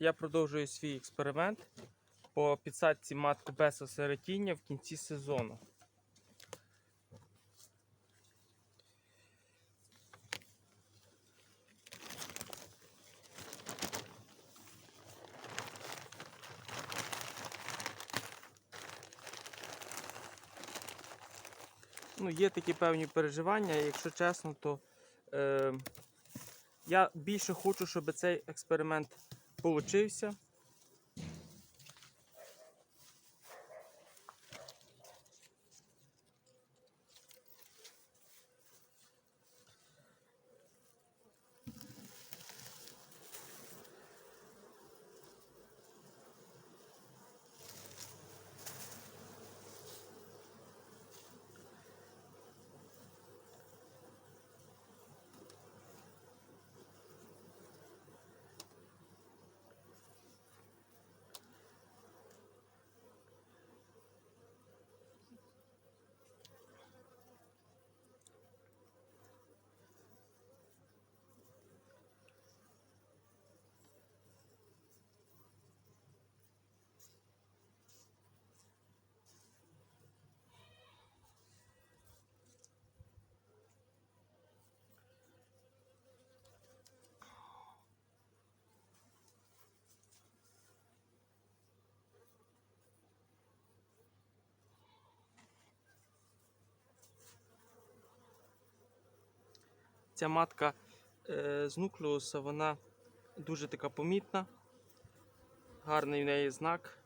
я продовжую свій експеримент по підсадці матку без осиротіння в кінці сезону. Ну, є такі певні переживання, якщо чесно, то е, я більше хочу, щоб цей експеримент получився. Ця матка е, з нуклеуса, вона дуже така помітна. Гарний в неї знак.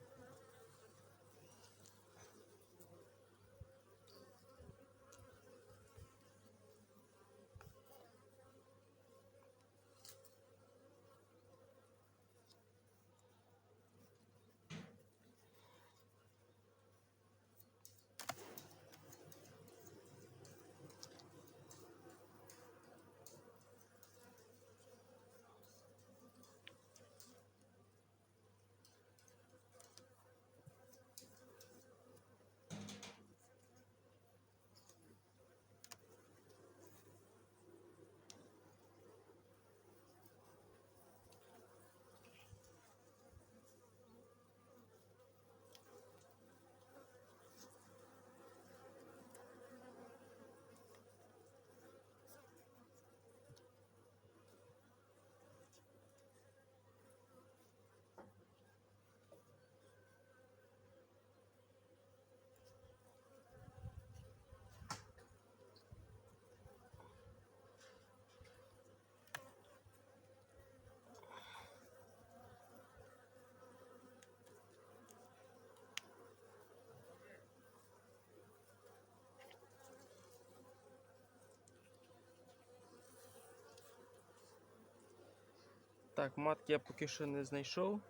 Так, матки я поки що не знайшов.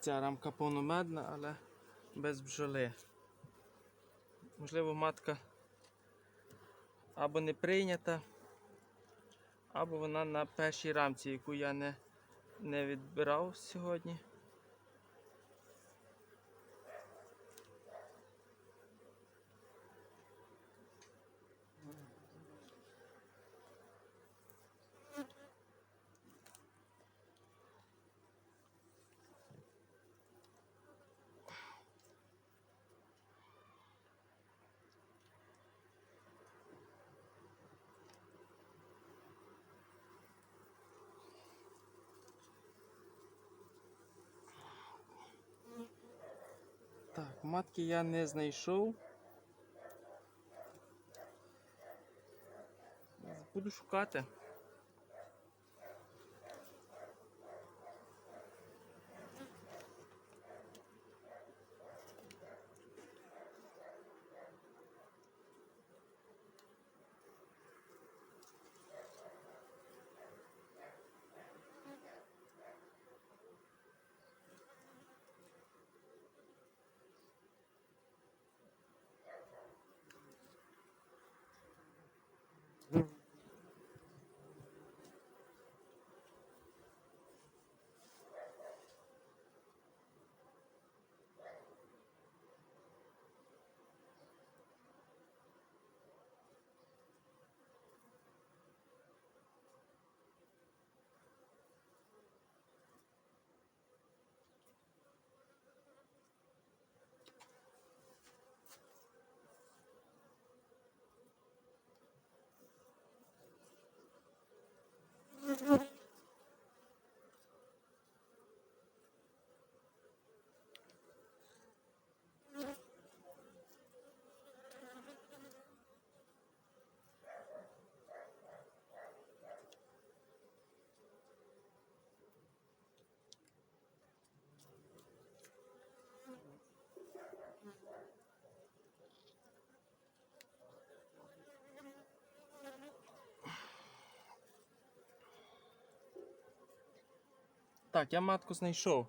Ця рамка повномедна, але без бджоли. Можливо, матка або не прийнята, або вона на першій рамці, яку я не, не відбирав сьогодні. Так, матки я не знайшов. Буду шукати. Так, я матку знайшов.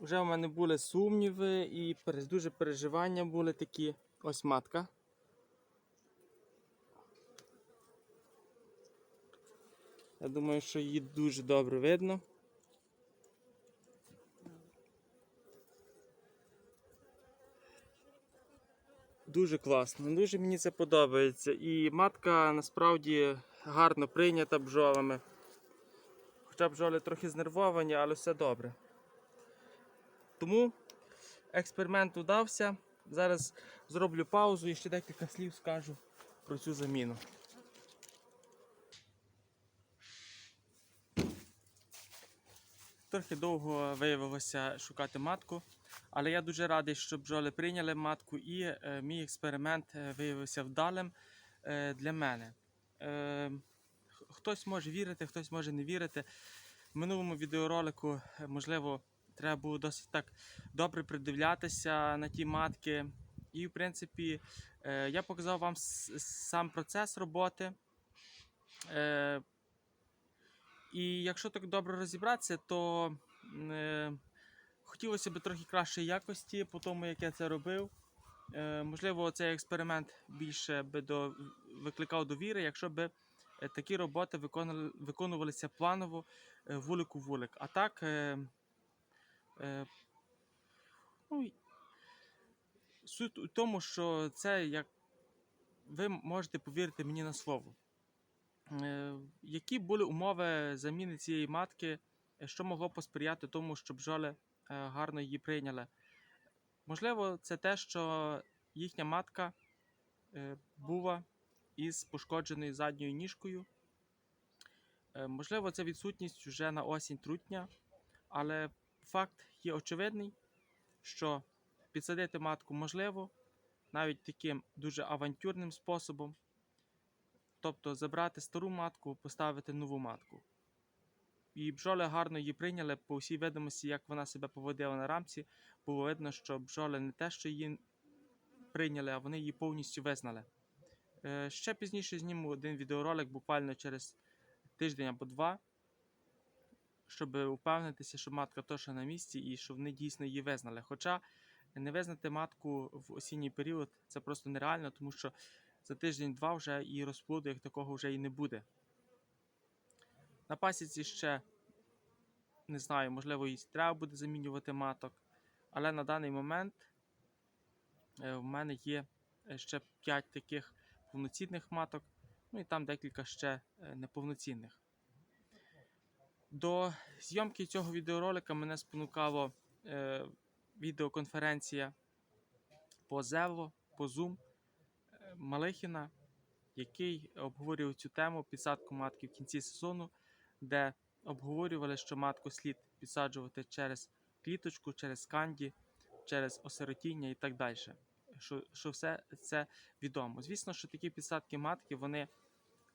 Вже в мене були сумніви і дуже переживання були такі. Ось матка. Я думаю, що її дуже добре видно. Дуже класно, дуже мені це подобається. І матка насправді гарно прийнята бджолами. Хоча бджоли трохи знервовані, але все добре. Тому експеримент удався. Зараз зроблю паузу і ще декілька слів скажу про цю заміну. Трохи довго виявилося шукати матку, але я дуже радий, що бджоли прийняли матку, і е, мій експеримент е, виявився вдалим е, для мене. Хтось може вірити, хтось може не вірити. В минулому відеоролику, е, можливо, треба було досить так добре придивлятися на ті матки. І, в принципі, е, я показав вам сам процес роботи. Е, і якщо так добре розібратися, то хотілося б трохи кращої якості по тому, як я це робив. Можливо, цей експеримент більше би до, викликав довіри, якщо б е, такі роботи виконувалися планово е, вулик у вулик. А так, е, е, ну, суть у тому, що це як ви можете повірити мені на слово. Е, Які були умови заміни цієї матки, е, що могло посприяти тому, щоб бджоли е, гарно її прийняли? Можливо, це те, що їхня матка е, була із пошкодженою задньою ніжкою. Е, Можливо, це відсутність вже на осінь трутня, але факт є очевидний, що підсадити матку можливо навіть таким дуже авантюрним способом. Тобто забрати стару матку, поставити нову матку. І бджоли гарно її прийняли по всій видимості, як вона себе поводила на рамці. Було видно, що бджоли не те, що її прийняли, а вони її повністю визнали. Е, Ще пізніше зніму один відеоролик, буквально через тиждень або два, щоб упевнитися, що матка точно на місці і що вони дійсно її визнали. Хоча не визнати матку в осінній період це просто нереально, тому що за тиждень-два вже і розплоду як такого вже і не буде. На пасіці ще не знаю, можливо, і треба буде замінювати маток. Але на даний момент е, в мене є е, ще 5 таких повноцінних маток, ну і там декілька ще е, неповноцінних. До зйомки цього відеоролика мене спонукало е, відеоконференція по Zelo, по Zoom е, Малихіна, який обговорював цю тему підсадку матки в кінці сезону, де обговорювали, що матку слід підсаджувати через кліточку, через канді, через осиротіння і так далі. Що, що все це відомо. Звісно, що такі підсадки матки вони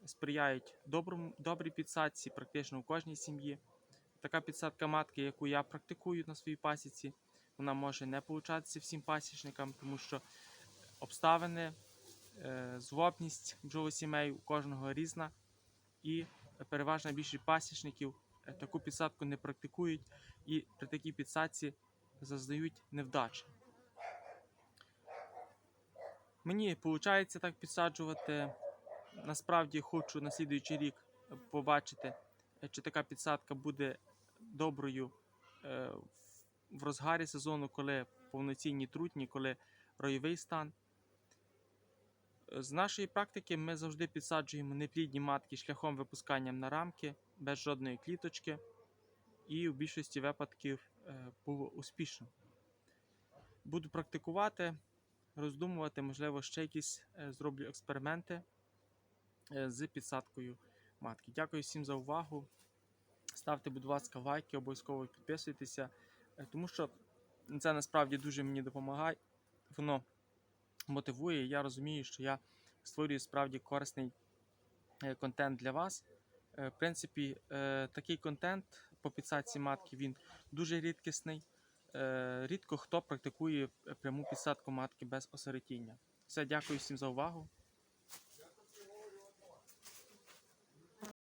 сприяють доброму, добрій підсадці практично у кожній сім'ї. Така підсадка матки, яку я практикую на своїй пасіці, вона може не получатися всім пасічникам, тому що обставини, е, злобність бджолосімей у кожного різна, і переважна більшість пасічників е, таку підсадку не практикують і при такій підсадці зазнають невдачі. Мені виходить так підсаджувати. Насправді хочу на слідуючий рік побачити, е, чи така підсадка буде доброю е, в- розгарі сезону, коли повноцінні трутні, коли ройовий стан. Е, З нашої практики ми завжди підсаджуємо неплідні матки шляхом випускання на рамки без жодної кліточки, і в більшості випадків е, було успішно. Буду практикувати, роздумувати, можливо, ще якісь е, зроблю експерименти е, з підсадкою матки. Дякую всім за увагу. Ставте, будь ласка, лайки, обов'язково підписуйтеся, е, тому що це насправді дуже мені допомагає. Воно мотивує. Я розумію, що я створюю справді корисний контент для вас. В принципі, такий контент по підсадці матки він дуже рідкісний. Е, Рідко хто практикує пряму підсадку матки без осеретіння. Все, дякую всім за увагу.